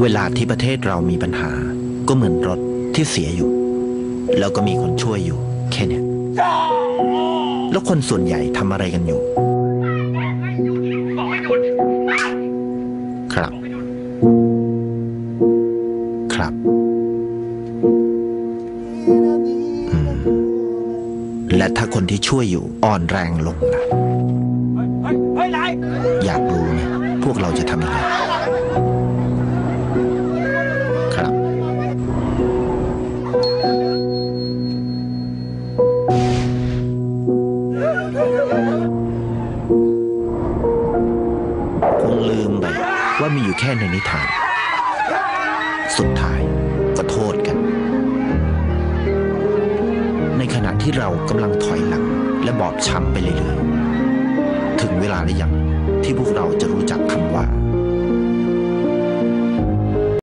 เวลาที่ประเทศเรามีปัญหา ก็เหมือนรถที่เสียอยู่ แล้วก็มีคนช่วยอยู่ แค่เนี้ยแล้วคนส่วนใหญ่ทำอะไรกันอยู่บอกให้หยุดครับ ครับอืมและถ้าคนที่ช่วยอยู่อ่อนแรงลงล่ะเฮ้ยเฮ้ยเฮ้ยไรอยากรู้ไหมพวกเราจะทำยังไง คงลืมไปว่ามีอยู่แค่ในนิทาน สุดท้ายก็โทษกัน ในขณะที่เรากำลังถอยหลัง และบอบช้ำไปเรื่อยๆ ถึงเวลาหรือยังที่พวกเราจะรู้จักคำว่า